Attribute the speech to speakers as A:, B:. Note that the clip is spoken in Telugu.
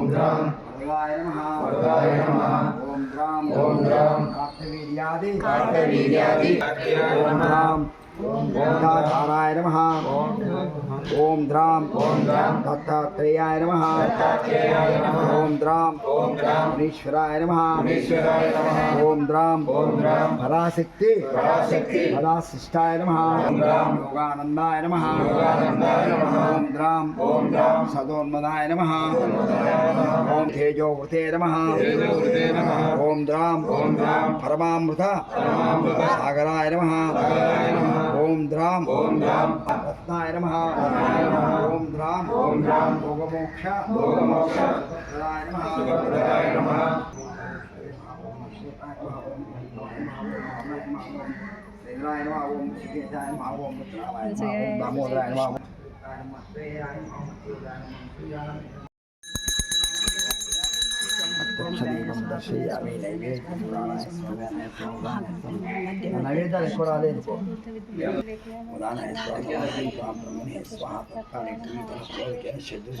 A: ओम ग्राम। वरदाय नमः। वरदाय नमः। ओम ग्राम। ओम ग्राम। कार्तवीर्यादि कार्तवीर्यादि ओम ग्राम।
B: ओम
A: गोदाधाराय नमः। ఓం ద్రాం దత్తాత్రేయాయ నమః ఓం ద్రాం మునీశ్వరాయ నమః ఓం ద్రాం పరాశక్తి పరాశిష్టాయ నమః ఓం ద్రాం యోగానందాయ నమః ఓం ద్రాం సదోన్మదాయ నమః ఓం తేజోవృతే నమః ఓం ద్రాం పరమామృత సాగరాయ నమః ஓம் திராம் ஓம் திராம் ரத்னாய நம ஓம் திராம் ஓம் திராம் போகமோக்ஷ போகமோக்ஷ ரத்னாய நம ரத்னாய நம ாய நம ஓம் சிகேதாய நம ஓம் புத்திராய நம ஓம் தாமோதராய நம ஓம் దామోదరాయ నమః ఓం అత్యక్షదీపం